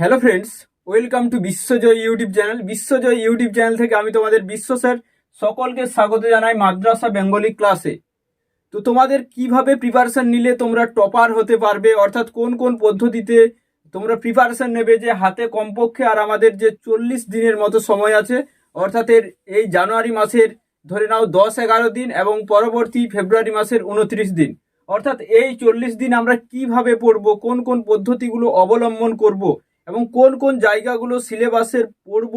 Hello friends welcome to Bishwajoy YouTube channel Bishwajoy YouTube channel থেকে আমি তোমাদের বিশ্ব স্যার সকলকে স্বাগত জানাই মাদ্রাসা বেঙ্গলি ক্লাসে তো তোমাদের কীভাবে প্রিপারেশন নিলে তোমরা টপার হতে পারবে, অর্থাৎ কোন কোন পদ্ধতিতে তোমরা প্রিপারেশন নেবে যে হাতে কমপক্ষে আর আমাদের যে চল্লিশ দিনের মতো সময় আছে, অর্থাৎ এর এই জানুয়ারি মাসের ধরে নাও দশ এগারো দিন এবং পরবর্তী ফেব্রুয়ারি মাসের উনত্রিশ দিন। অর্থাৎ এই চল্লিশ দিন আমরা কীভাবে পড়ব, কোন কোন পদ্ধতিগুলো অবলম্বন করব এবং কোন কোন জায়গাগুলো সিলেবাসের পড়ব,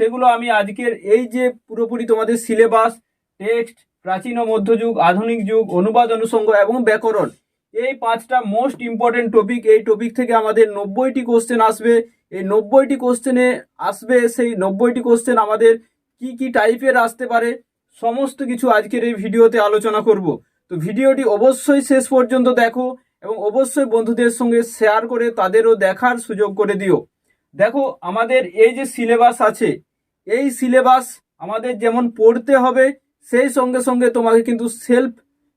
সেগুলো আমি আজকের এই যে পুরোপুরি তোমাদের সিলেবাস টেক্সট প্রাচীন ও মধ্যযুগ, আধুনিক যুগ, অনুবাদ অনুষঙ্গ এবং ব্যাকরণ, এই পাঁচটা মোস্ট ইম্পর্টেন্ট টপিক এই টপিক থেকে আমাদের নব্বইটি কোশ্চেন আসবে। এই নব্বইটি কোশ্চেনে আসবে সেই নব্বইটি কোশ্চেন আমাদের কি কি টাইপের আসতে পারে, সমস্ত কিছু আজকের এই ভিডিওতে আলোচনা করব। তো ভিডিওটি অবশ্যই শেষ পর্যন্ত দেখো। এবং অবশ্যই বন্ধুদের সঙ্গে শেয়ার করে তাদেরও দেখার সুযোগ করে দিও। দেখো, আমাদের এই যে সিলেবাস আছে, এই সিলেবাস আমাদের যেমন পড়তে হবে, সেই সঙ্গে সঙ্গে তোমাকে কিন্তু সেলফ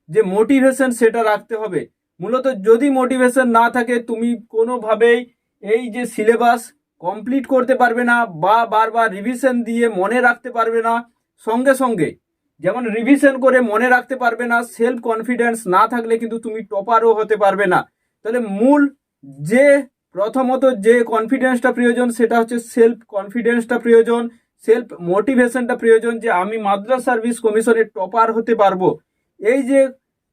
যে মোটিভেশন সেটা রাখতে হবে। মূলত যদি মোটিভেশন না থাকে, তুমি কোনোভাবেই এই যে সিলেবাস কমপ্লিট করতে পারবে না বা বারবার রিভিশন দিয়ে মনে রাখতে পারবে না। সঙ্গে সঙ্গে যেমন রিভিশন করে মনে রাখতে পারবে না সেলফ কনফিডেন্স না থাকলে কিন্তু তুমি টপারও হতে পারবে না। তাহলে মূল যে, প্রথমত যে কনফিডেন্সটা প্রয়োজন, সেটা হচ্ছে সেলফ কনফিডেন্সটা প্রয়োজন সেলফ মোটিভেশনটা প্রয়োজন যে আমি মাদ্রাস সার্ভিস কমিশনের টপার হতে পারব। এই যে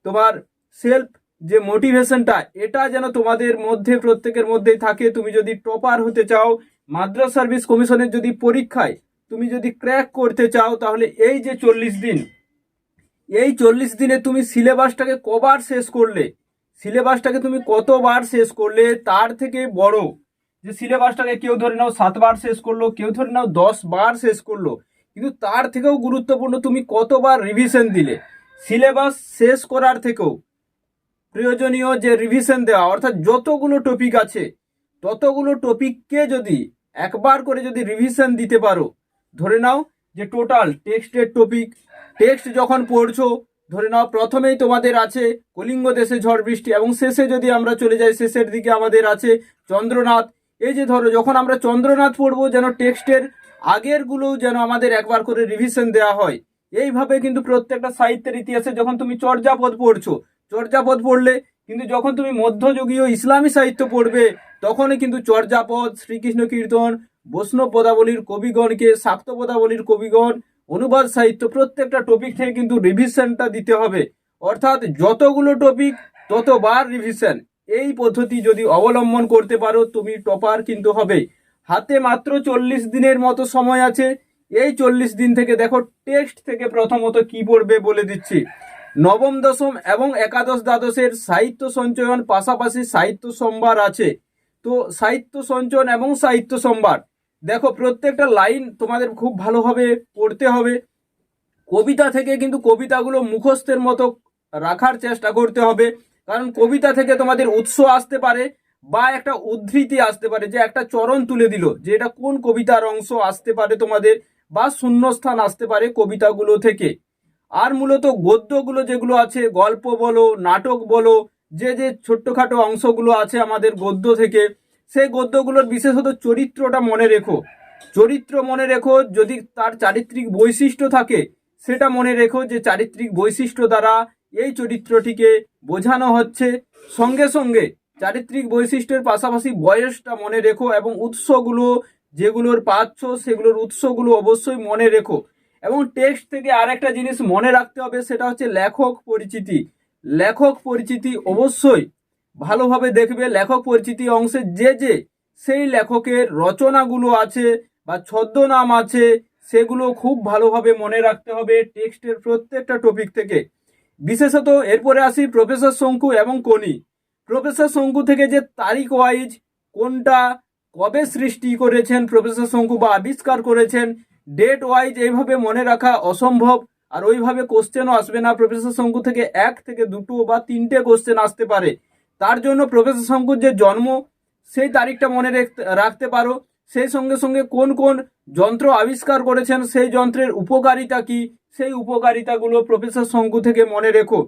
তোমার সেলফ যে মোটিভেশনটা এটা যেন তোমাদের মধ্যে, প্রত্যেকের মধ্যেই থাকে। তুমি যদি টপার হতে চাও, মাদ্রাস সার্ভিস কমিশনের যদি পরীক্ষায় তুমি যদি ক্র্যাক করতে চাও তাহলে এই যে চল্লিশ দিন, এই চল্লিশ দিনে তুমি সিলেবাসটাকে কবার শেষ করলে, সিলেবাসটাকে তুমি কতবার শেষ করলে তার থেকে বড়, যে সিলেবাসটাকে কেউ ধরে নাও সাতবার শেষ করল, কেউ ধরে নাও দশ বার শেষ করল, কিন্তু তার থেকেও গুরুত্বপূর্ণ তুমি কতবার রিভিশন দিলে। সিলেবাস শেষ করার থেকেও প্রয়োজনীয় যে রিভিশন দেওয়া, অর্থাৎ যতগুলো টপিক আছে, ততগুলো টপিককে যদি একবার করে যদি রিভিশন দিতে পারো ধরে নাও যে টোটাল টেক্সটের টপিক টেক্সট যখন পড়ছো, ধরে নাও প্রথমেই তোমাদের আছে কলিঙ্গ দেশে ঝড় বৃষ্টি এবং শেষে যদি আমরা চলে যাই, শেষের দিকে আমাদের আছে চন্দ্রনাথ। এই যে ধরো, যখন আমরা চন্দ্রনাথ পড়ব, যেন টেক্সটের আগেরগুলোও যেন আমাদের একবার করে রিভিশন দেওয়া হয়। এইভাবে কিন্তু প্রত্যেকটা সাহিত্যের ইতিহাসে যখন তুমি চর্যাপদ পড়ছো, চর্যাপদ পড়লে কিন্তু যখন তুমি মধ্যযুগীয় ইসলামী সাহিত্য পড়বে, তখনই কিন্তু চর্যাপদ, শ্রীকৃষ্ণ কীর্তন বৈষ্ণব পদাবলীর কবিগণকে শাক্ত পদাবলীর কবিগণ, অনুবাদ সাহিত্য প্রত্যেকটা টপিক থেকে কিন্তু রিভিশনটা দিতে হবে। অর্থাৎ যতগুলো টপিক ততবার রিভিশন এই পদ্ধতি যদি অবলম্বন করতে পারো, তুমি টপার কিন্তু হবে। হাতে মাত্র চল্লিশ দিনের মতো সময় আছে। এই চল্লিশ দিন থেকে দেখো টেক্সট থেকে প্রথমত কি পড়বে বলে দিচ্ছি। নবম দশম এবং একাদশ দ্বাদশের সাহিত্য সঞ্চয়ন পাশাপাশি সাহিত্য সম্ভার আছে। তো সাহিত্য সঞ্চয়ন এবং সাহিত্য সম্ভার দেখো, প্রত্যেকটা লাইন তোমাদের খুব ভালোভাবে পড়তে হবে। কবিতা থেকে কিন্তু কবিতাগুলো মুখস্থের মতো রাখার চেষ্টা করতে হবে। কারণ কবিতা থেকে তোমাদের উৎস আসতে পারে বা একটা উদ্ধৃতি আসতে পারে, যে একটা চরণ তুলে দিল, যে এটা কোন কবিতার অংশ আসতে পারে তোমাদের বা শূন্যস্থান আসতে পারে কবিতাগুলো থেকে। আর মূলত গদ্যগুলো যেগুলো আছে, গল্প বলো, নাটক বলো, যে যে ছোট্টখাটো অংশগুলো আছে আমাদের গদ্য থেকে সেই গদ্যগুলোর বিশেষত চরিত্রটা মনে রেখো। চরিত্র মনে রেখো যদি তার চারিত্রিক বৈশিষ্ট্য থাকে, সেটা মনে রেখো যে চারিত্রিক বৈশিষ্ট্য দ্বারা এই চরিত্রটিকে বোঝানো হচ্ছে। সঙ্গে সঙ্গে চারিত্রিক বৈশিষ্ট্যের পাশাপাশি বয়সটা মনে রেখো এবং উৎসগুলো যেগুলোর পাচ্ছ সেগুলোর উৎসগুলো অবশ্যই মনে রেখো। এবং টেক্সট থেকে আরেকটা জিনিস মনে রাখতে হবে, সেটা হচ্ছে লেখক পরিচিতি। লেখক পরিচিতি অবশ্যই ভালোভাবে দেখবে লেখক পরিচিতি অংশে যে যে সেই লেখকের রচনাগুলো আছে বা ছদ্মনাম আছে, সেগুলো খুব ভালোভাবে মনে রাখতে হবে টেক্সটের প্রত্যেকটা টপিক থেকে। বিশেষত এরপরে আসি প্রফেসর শঙ্কু এবং কোনি প্রফেসর শঙ্কু থেকে যে তারিখ ওয়াইজ কোনটা কবে সৃষ্টি করেছেন প্রফেসর শঙ্কু বা আবিষ্কার করেছেন ডেট ওয়াইজ এইভাবে মনে রাখা অসম্ভব। আর ওইভাবে কোশ্চেনও আসবে না। প্রফেসর শঙ্কু থেকে এক থেকে দুটো বা তিনটে কোশ্চেন আসতে পারে। তার জন্য প্রফেসর শঙ্কুর যে জন্ম, সেই তারিখটা মনে রাখতে পারো। সেই সঙ্গে সঙ্গে কোন কোন যন্ত্র আবিষ্কার করেছেন, সেই যন্ত্রের উপকারিতা কি? সেই উপকারিতাগুলো প্রফেসর শঙ্কু থেকে মনে রেখো।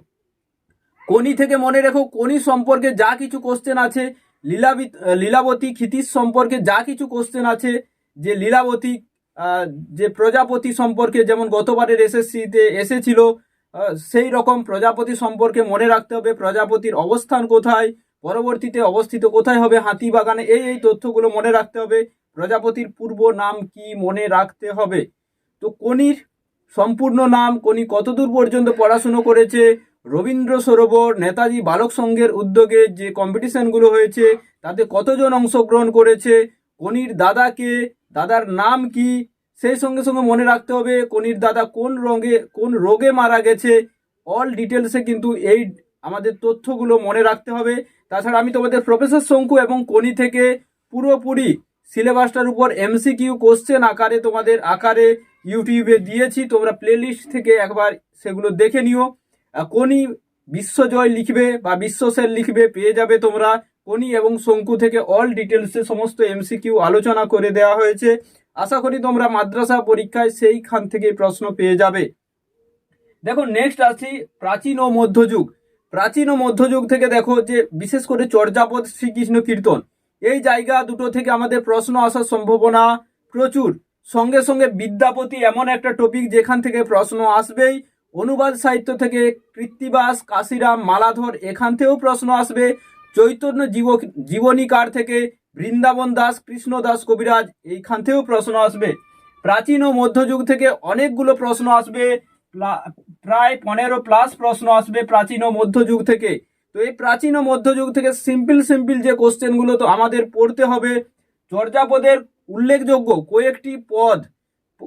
কোনি থেকে মনে রেখো কোনি সম্পর্কে যা কিছু কোশ্চেন আছে, লীলাবি, লীলাবতী ক্ষিতিশ সম্পর্কে যা কিছু কোশ্চেন আছে, যে লীলাবতী যে প্রজাপতি সম্পর্কে যেমন গতবারের এসএসসিতে এসেছিল সেই রকম প্রজাপতি সম্পর্কে মনে রাখতে হবে, প্রজাপতির অবস্থান কোথায়, পরবর্তীতে অবস্থিত কোথায় হবে হাতি বাগানে, এই এই তথ্যগুলো মনে রাখতে হবে, প্রজাপতির পূর্ব নাম কি মনে রাখতে হবে? তো কনির সম্পূর্ণ নাম কোনি কতদূর পর্যন্ত পড়াশুনো করেছে? রবীন্দ্র সরোবর, নেতাজি বালক সংঘের উদ্যোগে যে কম্পিটিশনগুলো হয়েছে, তাতে কতজন অংশগ্রহণ করেছে? কনির দাদাকে, দাদার নাম কি? সেই সঙ্গে সঙ্গে মনে রাখতে হবে কনির দাদা কোন রঙে, কোন রোগে মারা গেছে। অল ডিটেলসে কিন্তু এই আমাদের তথ্যগুলো মনে রাখতে হবে। তাছাড়া আমি তোমাদের প্রফেসর শঙ্কু এবং কনি থেকে পুরোপুরি সিলেবাসটার উপর এমসিকিউ কোশ্চেন আকারে তোমাদের আকারে ইউটিউবে দিয়েছি। তোমরা প্লেলিস্ট থেকে একবার সেগুলো দেখে নিও। কোনি বিশ্বজয় লিখবে বা বিশ্বসেল লিখবে, পেয়ে যাবে তোমরা। কোনি এবং শঙ্কু থেকে অল ডিটেলসে সমস্ত এমসিকিউ আলোচনা করে দেওয়া হয়েছে। আশা করি তোমরা মাদ্রাসা পরীক্ষায় সেইখান থেকে প্রশ্ন পেয়ে যাবে। দেখো নেক্সট আছি প্রাচীন ও মধ্যযুগ। প্রাচীন ও মধ্যযুগ থেকে দেখো যে বিশেষ করে চর্যাপদ শ্রীকৃষ্ণ কীর্তন। এই জায়গা দুটো থেকে আমাদের প্রশ্ন আসার সম্ভাবনা প্রচুর। সঙ্গে সঙ্গে বিদ্যাপতি এমন একটা টপিক যেখান থেকে প্রশ্ন আসবেই। অনুবাদ সাহিত্য থেকে কৃত্তিবাস, কাশিরাম, মালাধর এখান থেকেও প্রশ্ন আসবে। চৈতন্য জীব জীবনীকার থেকে বৃন্দাবন দাস, কৃষ্ণ দাস, কবিরাজ এইখান থেকেও প্রশ্ন আসবে। প্রাচীন ও মধ্যযুগ থেকে অনেকগুলো প্রশ্ন আসবে প্রায় পনেরো প্লাস প্রশ্ন আসবে প্রাচীন ও মধ্যযুগ থেকে। তো এই প্রাচীন ও মধ্যযুগ থেকে সিম্পল সিম্পল যে কোশ্চেনগুলো তো আমাদের পড়তে হবে চর্যাপদের উল্লেখযোগ্য কয়েকটি পদ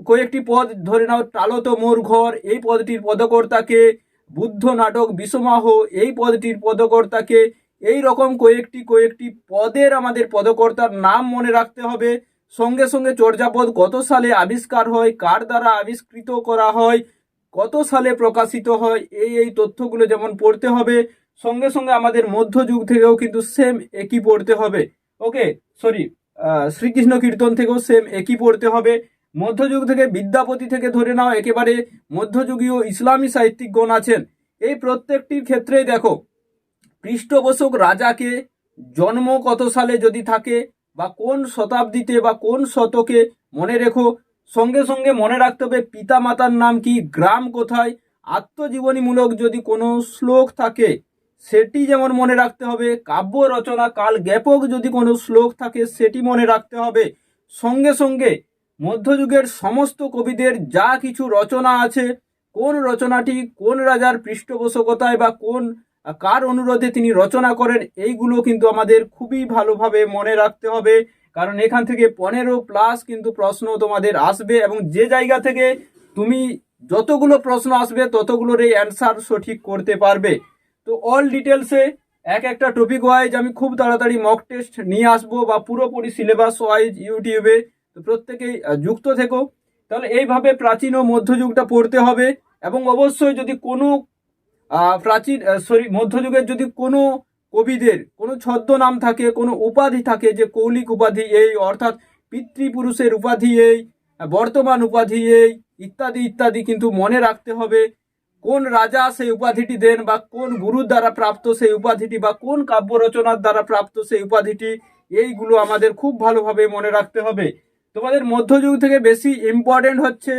কয়েকটি পদ ধরে নাও টালত মোর ঘর, এই পদটির পদকর্তাকে, বুদ্ধ নাটক বিষমাহ, এই পদটির পদকর্তাকে এই রকম কয়েকটি কয়েকটি পদের আমাদের পদকর্তার নাম মনে রাখতে হবে। সঙ্গে সঙ্গে চর্যাপদ কত সালে আবিষ্কার হয়, কার দ্বারা আবিষ্কৃত করা হয়, কত সালে প্রকাশিত হয়, এই এই তথ্যগুলো যেমন পড়তে হবে। সঙ্গে সঙ্গে আমাদের মধ্যযুগ থেকেও কিন্তু সেম একই পড়তে হবে। ওকে সরি শ্রীকৃষ্ণ কীর্তন থেকেও সেম একই পড়তে হবে। মধ্যযুগ থেকে বিদ্যাপতি থেকে ধরে নাও, একেবারে মধ্যযুগীয় ইসলামী সাহিত্যিকগণ আছেন। এই প্রত্যেকটির ক্ষেত্রেই দেখো পৃষ্ঠপোষক রাজাকে জন্ম কত সালে যদি থাকে বা কোন শতাব্দীতে বা কোন শতকে মনে রেখো। সঙ্গে সঙ্গে মনে রাখতে হবে পিতা মাতার নাম কি, গ্রাম কোথায়, আত্মজীবনীমূলক যদি কোনো শ্লোক থাকে, সেটি যেমন মনে রাখতে হবে, কাব্য রচনা কাল জ্ঞাপক যদি কোনো শ্লোক থাকে, সেটি মনে রাখতে হবে। সঙ্গে সঙ্গে মধ্যযুগের সমস্ত কবিদের যা কিছু রচনা আছে, কোন রচনাটি কোন রাজার পৃষ্ঠপোষকতায় বা কোন কার অনুরোধে তিনি রচনা করেন, এইগুলো কিন্তু আমাদের খুবই ভালোভাবে মনে রাখতে হবে। কারণ এখান থেকে পনেরো প্লাস কিন্তু প্রশ্ন তোমাদের আসবে এবং যে জায়গা থেকে তুমি যতগুলো প্রশ্ন আসবে ততগুলোর এই অ্যান্সার সঠিক করতে পারবে। তো অল ডিটেলসে এক একটা টপিক ওয়াইজ আমি খুব তাড়াতাড়ি মক টেস্ট নিয়ে আসব বা পুরোপুরি সিলেবাস ওয়াইজ ইউটিউবে তো প্রত্যেকেই যুক্ত থেকো। তাহলে এইভাবে প্রাচীন ও মধ্যযুগটা পড়তে হবে এবং অবশ্যই যদি কোনো প্রাচীন সরি, মধ্যযুগের যদি কোনো কবিদের কোনো ছদ্মনাম থাকে, কোনো উপাধি থাকে যে কৌলিক উপাধি এই, অর্থাৎ পিতৃপুরুষের উপাধি এই, বর্তমান উপাধি এই, ইত্যাদি ইত্যাদি কিন্তু মনে রাখতে হবে কোন রাজা সেই উপাধিটি দেন বা কোন গুরুর দ্বারা প্রাপ্ত সেই উপাধিটি বা কোন কাব্য রচনার দ্বারা প্রাপ্ত সেই উপাধিটি, এইগুলো আমাদের খুব ভালোভাবে মনে রাখতে হবে। তোমাদের মধ্যযুগ থেকে বেশি ইম্পর্টেন্ট হচ্ছে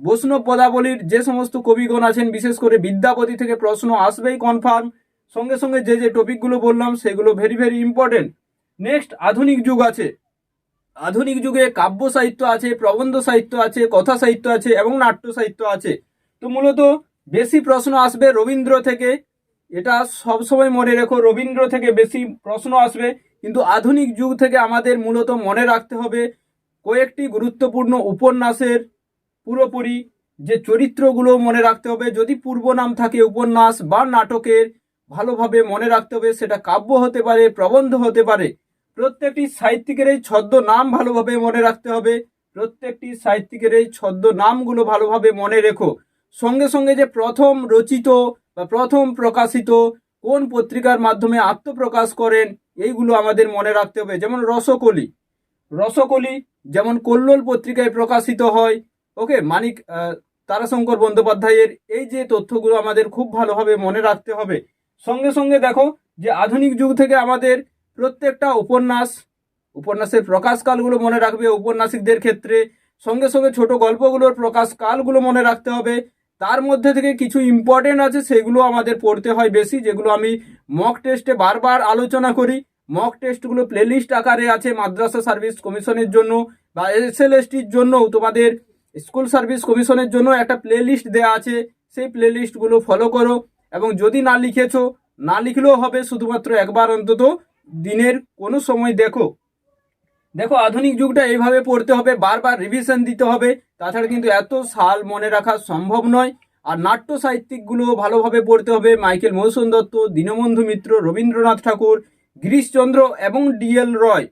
বৈষ্ণব পদাবলীর যে সমস্ত কবিগণ আছেন, বিশেষ করে বিদ্যাপতি থেকে প্রশ্ন আসবেই কনফার্ম সঙ্গে সঙ্গে যে যে টপিকগুলো বললাম, সেগুলো ভেরি ভেরি ইম্পর্টেন্ট নেক্সট আধুনিক যুগ আছে। আধুনিক যুগে কাব্য সাহিত্য আছে, প্রবন্ধ সাহিত্য আছে, কথা সাহিত্য আছে এবং নাট্য সাহিত্য আছে। তো মূলত বেশি প্রশ্ন আসবে রবীন্দ্র থেকে। এটা সবসময় মনে রেখো, রবীন্দ্র থেকে বেশি প্রশ্ন আসবে। কিন্তু আধুনিক যুগ থেকে আমাদের মূলত মনে রাখতে হবে কয়েকটি গুরুত্বপূর্ণ উপন্যাসের পুরোপুরি যে চরিত্রগুলো মনে রাখতে হবে, যদি পূর্ব নাম থাকে উপন্যাস বা নাটকের, ভালোভাবে মনে রাখতে হবে, সেটা কাব্য হতে পারে, প্রবন্ধ হতে পারে। প্রত্যেকটি সাহিত্যিকের এই ছদ্ম নাম ভালোভাবে মনে রাখতে হবে। প্রত্যেকটি সাহিত্যিকের এই ছদ্ম নামগুলো ভালোভাবে মনে রেখো। সঙ্গে সঙ্গে যে প্রথম রচিত বা প্রথম প্রকাশিত কোন পত্রিকার মাধ্যমে আত্মপ্রকাশ করেন, এইগুলো আমাদের মনে রাখতে হবে। যেমন রসকলি। রসকলি যেমন কল্লোল পত্রিকায় প্রকাশিত হয় ওকে, মানিক তারাশঙ্কর বন্দ্যোপাধ্যায়ের এই যে তথ্যগুলো আমাদের খুব ভালোভাবে মনে রাখতে হবে, সঙ্গে সঙ্গে দেখো যে আধুনিক যুগ থেকে আমাদের প্রত্যেকটা উপন্যাস, উপন্যাসের প্রকাশকালগুলো মনে রাখবে, উপন্যাসিকদের ক্ষেত্রে সঙ্গে সঙ্গে ছোট গল্পগুলোর প্রকাশকালগুলো মনে রাখতে হবে, তার মধ্যে থেকে কিছু ইম্পর্টেন্ট আছে সেগুলো আমাদের পড়তে হয় বেশি, যেগুলো আমি মক টেস্টে বারবার আলোচনা করি। মক টেস্টগুলো প্লেলিস্ট আকারে আছে মাদ্রাসা সার্ভিস কমিশনের জন্য বা এসএলএসটির জন্য, তোমাদের স্কুল সার্ভিস কমিশনের জন্য একটা প্লেলিস্ট দেওয়া আছে। সেই প্লেলিস্টগুলো ফলো করো এবং যদি না লিখেছো, না লিখলেও হবে শুধুমাত্র একবার অন্তত দিনের কোনো সময় দেখো। দেখো, আধুনিক যুগটা এইভাবে পড়তে হবে, বারবার রিভিশন দিতে হবে। তাছাড়া কিন্তু এত সাল মনে রাখা সম্ভব নয়। আর নাট্য সাহিত্যিকগুলো ভালোভাবে পড়তে হবে। মাইকেল মধুসূদন দত্ত, দীনবন্ধু মিত্র, রবীন্দ্রনাথ ঠাকুর, গিরিশচন্দ্র এবং ডিএল রয়।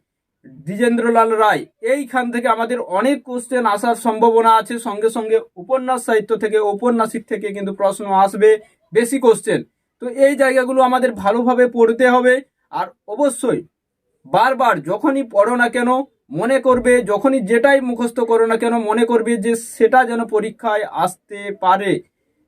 দ্বিজেন্দ্রলাল রায়। এইখান থেকে আমাদের অনেক কোশ্চেন আসার সম্ভাবনা আছে। সঙ্গে সঙ্গে উপন্যাস সাহিত্য থেকে, ঔপন্যাসিক থেকে কিন্তু প্রশ্ন আসবে বেশি কোশ্চেন তো এই জায়গাগুলো আমাদের ভালোভাবে পড়তে হবে। আর অবশ্যই বারবার যখনই পড়ো না কেন, মনে করবে, যখনই যেটাই মুখস্থ করো না কেন, মনে করবে যে সেটা যেন পরীক্ষায় আসতে পারে।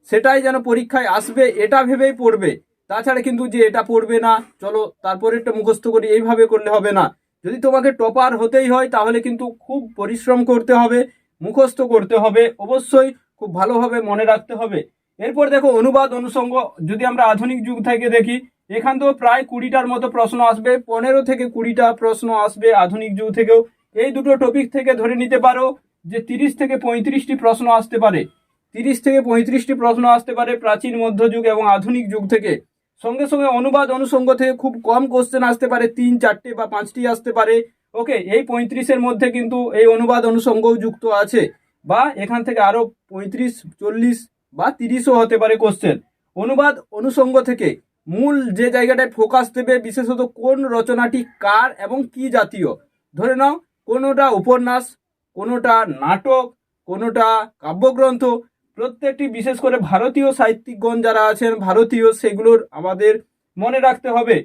সেটাই যেন পরীক্ষায় আসবে, এটা ভেবেই পড়বে। তাছাড়া কিন্তু যে এটা পড়বে না, চলো তারপরে একটা মুখস্থ করি, এইভাবে করলে হবে না। যদি তোমাকে টপার হতেই হয়, তাহলে কিন্তু খুব পরিশ্রম করতে হবে, মুখস্থ করতে হবে, অবশ্যই খুব ভালোভাবে মনে রাখতে হবে। এরপর দেখো, অনুবাদ অনুষঙ্গ যদি আমরা আধুনিক যুগ থেকে দেখি, এখান থেকেও প্রায় কুড়িটার মতো প্রশ্ন আসবে, পনেরো থেকে কুড়িটা প্রশ্ন আসবে আধুনিক যুগ থেকেও। এই দুটো টপিক থেকে ধরে নিতে পারো যে তিরিশ থেকে পঁয়ত্রিশটি প্রশ্ন আসতে পারে। তিরিশ থেকে পঁয়ত্রিশটি প্রশ্ন আসতে পারে প্রাচীন মধ্যযুগ এবং আধুনিক যুগ থেকে। সঙ্গে সঙ্গে অনুবাদ অনুষঙ্গ থেকে খুব কম কোশ্চেন আসতে পারে, তিন, চারটে বা পাঁচটি আসতে পারে। ওকে এই পঁয়ত্রিশের মধ্যে কিন্তু এই অনুবাদ অনুষঙ্গও যুক্ত আছে। বা এখান থেকে আরও পঁয়ত্রিশ, চল্লিশ বা তিরিশও হতে পারে কোশ্চেন অনুবাদ অনুষঙ্গ থেকে মূল যে জায়গাটায় ফোকাস দেবে, বিশেষত কোন রচনাটি কার এবং কি জাতীয়? ধরে নাও, কোনোটা উপন্যাস, কোনোটা নাটক, কোনোটা কাব্যগ্রন্থ প্রত্যেকটি, বিশেষ করে ভারতীয় সাহিত্যিকগণ যারা আছেন, ভারতীয় সেগুলোর আমাদের মনে রাখতে হবে।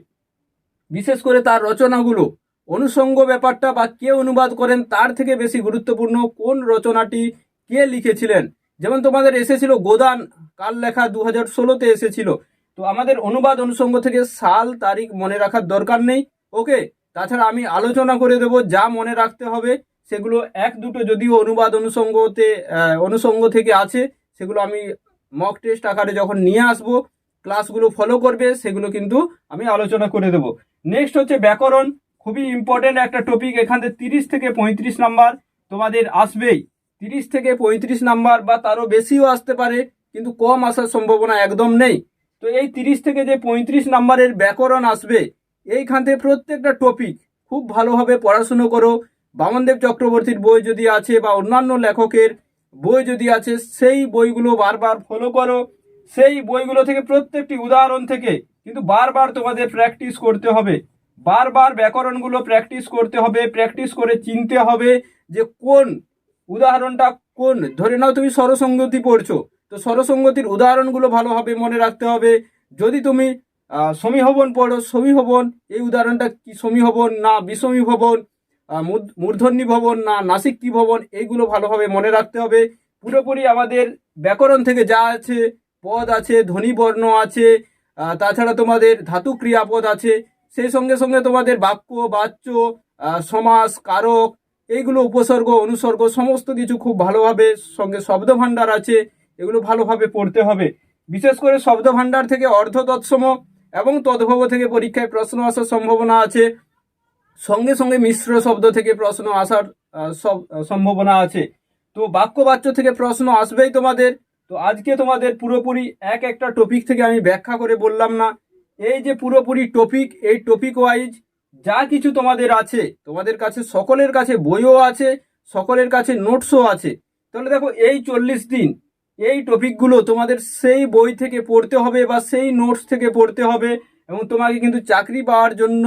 বিশেষ করে তার রচনাগুলো। অনুষঙ্গ ব্যাপারটা বা কে অনুবাদ করেন তার থেকে বেশি গুরুত্বপূর্ণ কোন রচনাটি কে লিখেছিলেন। যেমন তোমাদের এসেছিল গোদান কাল লেখা দু হাজার ষোলোতে এসেছিল। তো আমাদের অনুবাদ অনুষঙ্গ থেকে সাল, তারিখ মনে রাখার দরকার নেই। ওকে? তাছাড়া আমি আলোচনা করে দেব যা মনে রাখতে হবে। সেগুলো এক দুটো যদিও অনুবাদ অনুষঙ্গতে অনুষঙ্গ থেকে আছে। সেগুলো আমি মক টেস্ট আকারে যখন নিয়ে আসব ক্লাসগুলো ফলো করবে, সেগুলো কিন্তু আমি আলোচনা করে দেব। নেক্সট হচ্ছে ব্যাকরণ। খুবই ইম্পর্টেন্ট একটা টপিক এখান থেকে তিরিশ থেকে পঁয়ত্রিশ নাম্বার। তোমাদের আসবেই। তিরিশ থেকে পঁয়ত্রিশ নাম্বার বা তারও বেশিও আসতে পারে, কিন্তু কম আসার সম্ভাবনা একদম নেই। তো এই তিরিশ থেকে যে পঁয়ত্রিশ নাম্বারের ব্যাকরণ আসবে, এইখান থেকে প্রত্যেকটা টপিক খুব ভালোভাবে পড়াশুনো করো। বামনদেব চক্রবর্তীর বই যদি আছে বা অন্যান্য লেখকের বই যদি আছে সেই বইগুলো বারবার ফলো করো। সেই বইগুলো থেকে প্রত্যেকটি উদাহরণ থেকে কিন্তু বারবার তোমাদের প্র্যাকটিস করতে হবে। বারবার ব্যাকরণগুলো প্র্যাকটিস করতে হবে প্র্যাকটিস করে চিনতে হবে যে কোন উদাহরণটা কোন। ধরে নাও তুমি স্বরসঙ্গতি পড়ছো তো স্বরসঙ্গতির উদাহরণগুলো ভালোভাবে মনে রাখতে হবে। যদি তুমি আহ, সমীভবন পড়ো সমীভবন এই উদাহরণটা কি সমীভবন না বিষমী ভবন আহ, মূর্ধ- মূর্ধন্য ভবন না নাসিক ভবন, এইগুলো ভালোভাবে মনে রাখতে হবে। পুরোপুরি আমাদের ব্যাকরণ থেকে যা আছে, পদ আছে ধ্বনিবর্ণ আছে তাছাড়া তোমাদের ধাতু ক্রিয়াপদ আছে, সেই সঙ্গে সঙ্গে তোমাদের বাক্য, বাচ্য সমাস, কারক, এইগুলো উপসর্গ, অনুসর্গ, সমস্ত কিছু খুব ভালোভাবে সঙ্গে শব্দ ভাণ্ডার আছে, এগুলো ভালোভাবে পড়তে হবে। বিশেষ করে শব্দ ভাণ্ডার থেকে অর্ধ তৎসম এবং তদ্ভব থেকে পরীক্ষায় প্রশ্ন আসার সম্ভাবনা আছে। সঙ্গে সঙ্গে মিশ্র শব্দ থেকে প্রশ্ন আসার সব সম্ভাবনা আছে। তো বাক্য বাচ্য থেকে প্রশ্ন আসবেই তোমাদের। তো আজকে তোমাদের পুরোপুরি এক একটা টপিক থেকে আমি ব্যাখ্যা করে বললাম না। এই যে পুরোপুরি টপিক এই টপিক ওয়াইজ যা কিছু তোমাদের আছে, তোমাদের কাছে, সকলের কাছে বইও আছে, সকলের কাছে নোটসও আছে। তাহলে দেখো, এই চল্লিশ দিন, এই টপিকগুলো তোমাদের সেই বই থেকে পড়তে হবে বা সেই নোটস থেকে পড়তে হবে এবং তোমাকে কিন্তু চাকরি পাওয়ার জন্য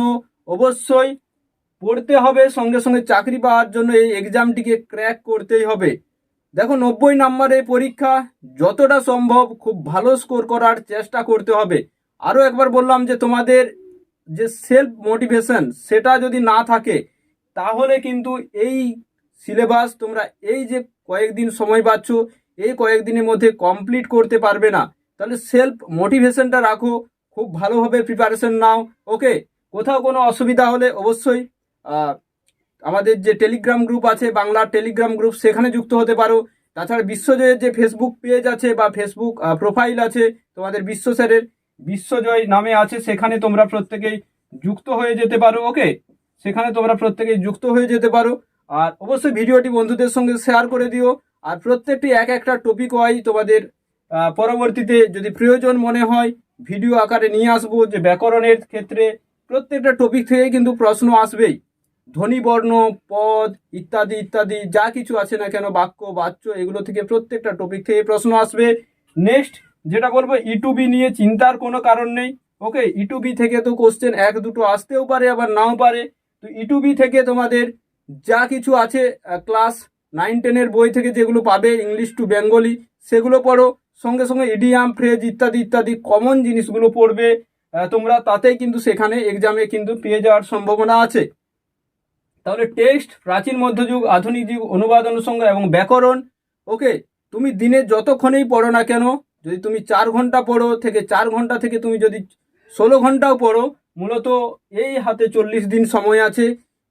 অবশ্যই পড়তে হবে, সঙ্গে সঙ্গে চাকরি পাওয়ার জন্য এই এক্সামটিকে ক্র্যাক করতেই হবে। দেখো, নব্বই নম্বরের পরীক্ষা, যতটা সম্ভব খুব ভালো স্কোর করার চেষ্টা করতে হবে। আরও একবার বললাম যে তোমাদের যে সেলফ মোটিভেশন, সেটা যদি না থাকে, তাহলে কিন্তু এই সিলেবাস তোমরা এই যে কয়েকদিন সময় পাচ্ছ, এই কয়েকদিনের মধ্যে কমপ্লিট করতে পারবে না। তাহলে সেলফ মোটিভেশনটা রাখো, খুব ভালোভাবে প্রিপারেশন নাও। ওকে, কোথাও কোনো অসুবিধা হলে অবশ্যই আমাদের যে টেলিগ্রাম গ্রুপ আছে, বাংলার টেলিগ্রাম গ্রুপ সেখানে যুক্ত হতে পারো। তাছাড়া বিশ্বজয়ের যে ফেসবুক পেজ আছে বা ফেসবুক প্রোফাইল আছে, তোমাদের বিশ্ব স্যারের বিশ্বজয় নামে আছে, সেখানে তোমরা প্রত্যেকেই যুক্ত হয়ে যেতে পারো ওকে সেখানে তোমরা প্রত্যেকেই যুক্ত হয়ে যেতে পারো। আর অবশ্যই ভিডিওটি বন্ধুদের সঙ্গে শেয়ার করে দিও। আর প্রত্যেকটি এক একটা টপিক ওয়াই তোমাদের পরবর্তীতে যদি প্রয়োজন মনে হয় ভিডিও আকারে নিয়ে আসব যে ব্যাকরণের ক্ষেত্রে প্রত্যেকটা টপিক থেকে কিন্তু প্রশ্ন আসবেই। ধ্বনি, বর্ণ, পদ ইত্যাদি ইত্যাদি, যা কিছু আছে না কেন, বাক্য, বাচ্য, এগুলো থেকে প্রত্যেকটা টপিক থেকে প্রশ্ন আসবে। নেক্সট যেটা বলব ইটুবি নিয়ে চিন্তার কোনো কারণ নেই ওকে ইটুবি থেকে তো কোশ্চেন এক, দুটো আসতেও পারে, আবার নাও পারে। তো ইটুবি থেকে তোমাদের যা কিছু আছে ক্লাস নাইন টেনের বই থেকে যেগুলো পাবে ইংলিশ টু বেঙ্গলি সেগুলো পড়ো। সঙ্গে সঙ্গে ইডিয়াম ফ্রেজ ইত্যাদি ইত্যাদি কমন জিনিসগুলো পড়বে। তোমরা তাতেই কিন্তু সেখানে এক্সামে কিন্তু পেয়ে যাওয়ার সম্ভাবনা আছে। তাহলে টেক্সট প্রাচীন মধ্যযুগ, আধুনিক যুগ, অনুবাদ অনুষঙ্গ এবং ব্যাকরণ। ওকে, তুমি দিনে যতক্ষণেই পড়ো না কেন, যদি তুমি চার ঘণ্টা পড়ো থেকে চার ঘণ্টা থেকে তুমি যদি ষোলো ঘন্টাও পড়ো, মূলত এই হাতে চল্লিশ দিন সময় আছে।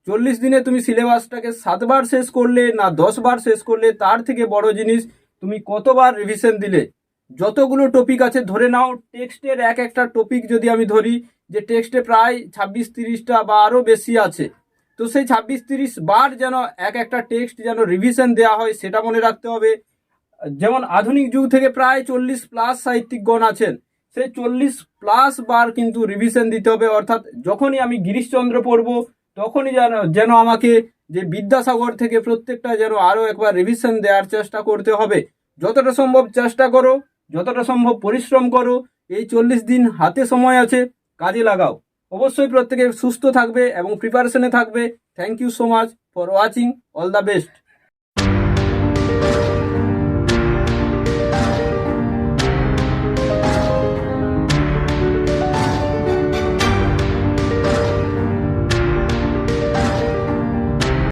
চল্লিশ দিনে তুমি সিলেবাসটাকে সাতবার শেষ করলে না দশবার শেষ করলে, তার থেকে বড় জিনিস, তুমি কতবার রিভিশন দিলে? যতগুলো টপিক আছে, ধরে নাও, টেক্সটের এক একটা টপিক যদি আমি ধরি, যে টেক্সটে প্রায় ছাব্বিশ, তিরিশটা বা আরও বেশি আছে তো সেই ছাব্বিশ তিরিশ বার যেন এক একটা টেক্সট যেন রিভিশন দেওয়া হয়, সেটা মনে রাখতে হবে। যেমন আধুনিক যুগ থেকে প্রায় চল্লিশ প্লাস সাহিত্যিকগণ আছেন, সেই চল্লিশ প্লাস বার কিন্তু রিভিশন দিতে হবে। অর্থাৎ যখনই আমি গিরিশচন্দ্র পড়ব, তখনই যেন যেন আমাকে যে বিদ্যাসাগর থেকে প্রত্যেকটা যেন আরও একবার রিভিশন দেওয়ার চেষ্টা করতে হবে। যতটা সম্ভব চেষ্টা করো, যতটা সম্ভব পরিশ্রম করো, এই চল্লিশ দিন হাতে সময় আছে, কাজে লাগাও। অবশ্যই প্রত্যেকে সুস্থ থাকবে এবং প্রিপারেশনে থাকবে। Thank you so much for watching all the best